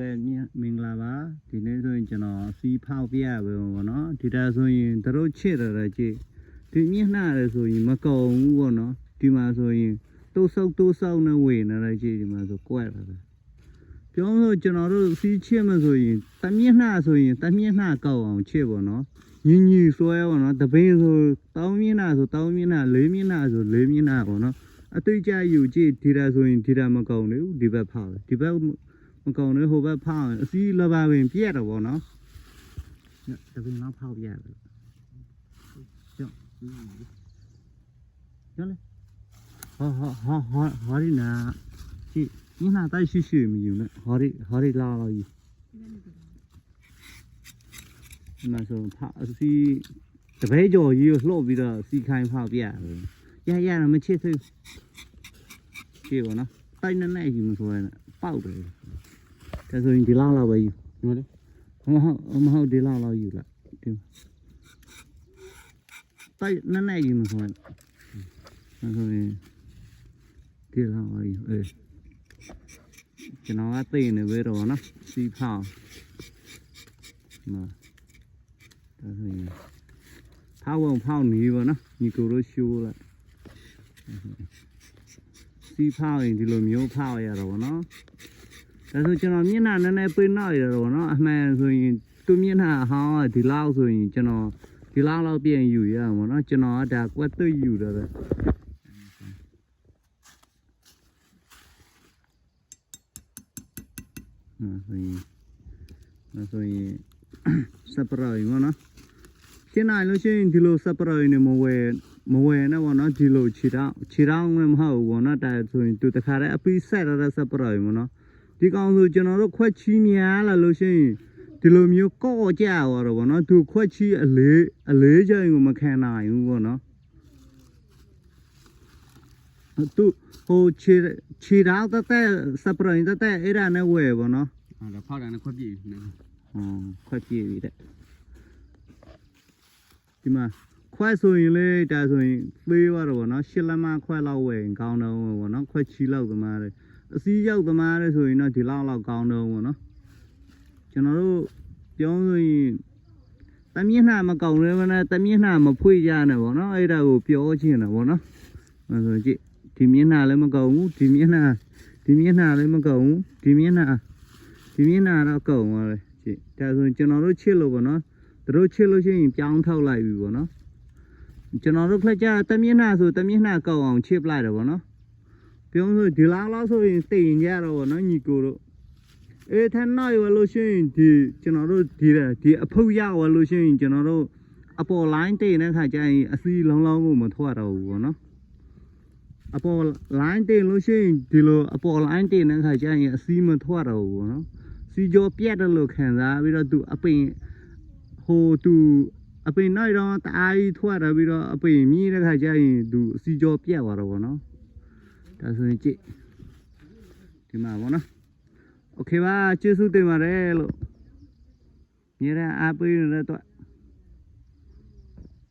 ကဲမြမင်္ဂလာပါဒီနေ့ဆိုရင်ကျွန်တော်စီးဖောက်ပြရပဲပေါ့နော်ဒီတာဆိုရင်တို့ချစ်တယ်ကြည့်ဒီမျက်နှာရယ်ဆိုရင်မကုံဘူးပေါ့နော်ဒီမှာဆိုရင်တိုးဆုပ်တိုးဆောက်နေဝေနေတယ်ကြည့်ဒီမှာဆိုကွက်တယ်ပြောလို့ကျွန်တော်တို့စီးချစ်မဆိုရင်တမျက်နှာဆိုရင်တမျက်နှာကောက်အောင်ချစ်ပေါ့နော်ညီညီဆွဲပေါ့နော်တပင်းဆိုတောင်းမျက်နှာဆိုတောင်းမျက်နှာလေးမျက်နှာဆိုလေးမျက်နှာပေါ့နော်အတိတ်ကြယူကြည့်ဒီတာဆိုရင်ဒီတာမကုံလေဘူးဒီဘက်ဖောက်တယ်ဒီဘက် မကောင်လေဟိုဘက်ဖောက်ရင်အစီးလဘာပင်ပြက်တော့ဗောနော်ညတပင်တော့ဖောက်ပြတယ်ကြောက်ရလေဟာဟာဟာဟာဟာရီနာကြည့်ညနာတိုက်ရှိရှိမယူနဲ့ဟာရီဟာရီလာလာကြီးဒီမှာဆိုဖောက်အစီးတပည့်ကျော်ကြီးကိုလှုပ်ပြီးတော့စီခိုင်းဖောက်ပြတယ်ရရမချစ်သေးကြည့်ဗောနော်တိုက်နေနေကြီးမဆိုရင်ပေါက်တယ် ဒါဆိုရင်ဒီလောက်လောက်ပဲယူဒီမလေးမဟုတ်မဟုတ်ဒီလောက်လောက်ယူလိုက်ဒီတိုက်နည်းနည်းယူမဆိုရင်ဒါဆိုရင်ဒီလောက်လောက်ယူအေးကျွန်တော်ကသိနေပဲတော့နော်စီးဖောင်းမှာဒါဆိုရင်ဖောင်းအောင်ဖောင်းနေပါနော်ညီကိုတို့ရှိုးလိုက်စီးဖောင်းရင်ဒီလိုမျိုးဖောင်းရတော့ဗောနော် ဒါဆိုကျွန်တော်မျက်နှာနည်းနည်းပိတ်နောက်ရတော့ဗောနော်အမှန်ဆိုရင်သူမျက်နှာဟောင်းကဒီလောက်ဆိုရင်ကျွန်တော်ဒီလောက်လောက်ပြင်ယူရအောင်ဗောနော်ကျွန်တော်ကဒါကွက်သွေ့ယူတော့ပဲနော်ဆိုရင်နော်ဆိုရင်စပရိုင်ဗောနော်ရှင်းနိုင်လို့ရှိရင်ဒီလိုစပရိုင်နေမဝယ်မဝယ်နဲ့ဗောနော်ဒီလိုခြေထောက်ခြေထောက်မဟုတ်ဘူးဗောနော်ဒါဆိုရင်သူတခါတည်းအပိဆက်ရတဲ့စပရိုင်ဗောနော် ဒီကောင်ဆိုကျွန်တော်တို့ခွက်ချီးများလာလို့ရှိရင်ဒီလိုမျိုးကော့ကြသွားတော့ဗောနော်သူခွက်ချီးအလေးအလေးချိန်ကိုမခံနိုင်ဘူးဗောနော်သူဟိုခြေခြေထောက်တက်တက်စပရင်တက်တက်အဲ့ဒါနဲ့ဝယ်ဗောနော်အဲ့ဒါဖောက်တယ်နဲ့ခွက်ပြည့်နေဟွန်းခွက်ပြည့်ပြီတဲ့ဒီမှာခွက်ဆိုရင်လေဒါဆိုရင်သေးသွားတော့ဗောနော်ရှစ်လက်မခွက်လောက်ဝယ်ရင်ကောင်းတော့ဗောနော်ခွက်ချီလောက်သမားတယ် အစည်းရောက်သမားလဲဆိုရင်တော့ဒီလောက်လောက်ကောင်းတော့ဘောနော်ကျွန်တော်တို့ပြောဆိုရင်တမျက်နှာမကောင်းလဲမနဲ့တမျက်နှာမဖွေကြနဲ့ဗောနော်အဲ့ဒါကိုပြောချင်တယ်ဗောနော်အဲဆိုကြည့်ဒီမျက်နှာလည်းမကောင်းဘူးဒီမျက်နှာဒီမျက်နှာလည်းမကောင်းဘူးဒီမျက်နှာဒီမျက်နှာတော့ကောင်းသွားတယ်ကြည့်ဒါဆိုရင်ကျွန်တော်တို့ချစ်လို့ဗောနော်သူတို့ချစ်လို့ရှိရင်ပြောင်းထောက်လိုက်ပြီဗောနော်ကျွန်တော်တို့ခက်ကြတမျက်နှာဆိုတမျက်နှာကောင်းအောင်ချစ်ပလိုက်တယ်ဗောနော် ပြောဆိုဒီလားလားဆိုရင်တိမ်ကြတော့ဗောနော်ညီကိုတို့အေးထမ်းနောက်ရလို့ရှိရင်ဒီကျွန်တော်တို့ဒီတဲ့ဒီအဖုတ်ရဝလို့ရှိရင်ကျွန်တော်တို့အပေါ် line တိမ်တဲ့ခါကျရင်အစီလုံးလုံးကိုမထွက်တော့ဘူးဗောနော်အပေါ် line တိမ်လို့ရှိရင်ဒီလိုအပေါ် line တိမ်တဲ့ခါကျရင်အစီမထွက်တော့ဘူးဗောနော်စီကြောပြတ်တယ်လို့ခံစားပြီးတော့သူအပင်ဟိုသူအပင်နောက်တော့တအားကြီးထွက်တယ်ပြီးတော့အပင်မြည်တဲ့ခါကျရင်သူအစီကြောပြတ်သွားတော့ဗောနော် ဒါဆိုရင်ကြည့်ဒီမှာပေါ့နော်โอเคပါကျေးဇူးတင်ပါတယ်လို့မြေရန်အားပေးနေတဲ့တော့